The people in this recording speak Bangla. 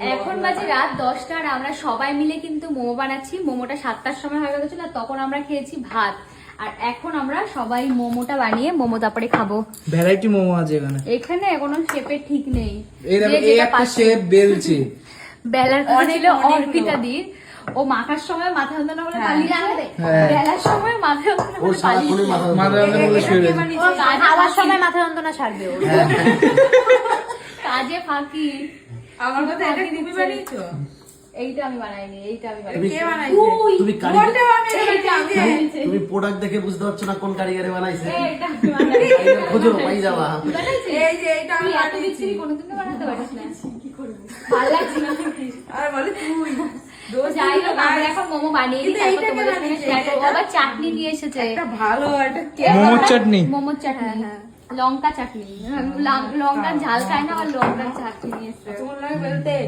এখন বাজে রাত দশটা আর আমরা সবাই মিলে কিন্তু মোমো বানাচ্ছি। মোমোটা সাতটার সময় হয়ে গেছিল আর তখন আমরা খেয়েছি ভাত। আর এখন আমরা সবাই মোমোটা বানিয়ে মোমো তারপরে খাব। ভ্যারাইটি মোমো আছে এখানে। এখানে কোনো শেপের ঠিক নেই। এই একটা শেপ বেলছে। বেলার অনেক অর্পিতা দির ও মাখার সময় মাথা যন্ত্রণা বলে হ্যাঁ। পালিয়ে যাবে। হ্যাঁ। বেলার সময় মাথা যন্ত্রণা বলে পালিয়ে মাথা মাথা যন্ত্রণা। যন্ত্রণা বলে শুয়ে রয়েছে। মানে খাওয়ার সময় মাথা যন্ত্রণা সারবে ও। কাজে ফাঁকি। আমার কথা এটা তুমি বানিয়েছো এইটা আমি বানাইনি এইটা আমি বানাইনি। কে বানাইছে? তুমি কোনটা বানিয়েছে। এইটা আমি বানাইছি। তুমি প্রোডাক্ট দেখে বুঝতে পারছ না কোন কারিগরে বানাইছে। এইটা আমি বানাইনি। কারিগর খোঁজো পাই যাবা। এই যে এইটা আমি এত বিচ্ছিরি কোনোদিনও বানাতে পারিস না। ভালো লাগছে না। আর বলে তুই। যাই হোক, আমরা এখন মোমো বানিয়ে তারপর তোমাদের? আবার চাটনি নিয়ে এসেছে। একটা ভালো একটা কে মোমোর চাটনি। চাটনি। লঙ্কা চাটনি। লঙ্কার ঝাল খায় না আর লঙ্কার চাটনি নিয়ে এসেছে। Vai, vai ter.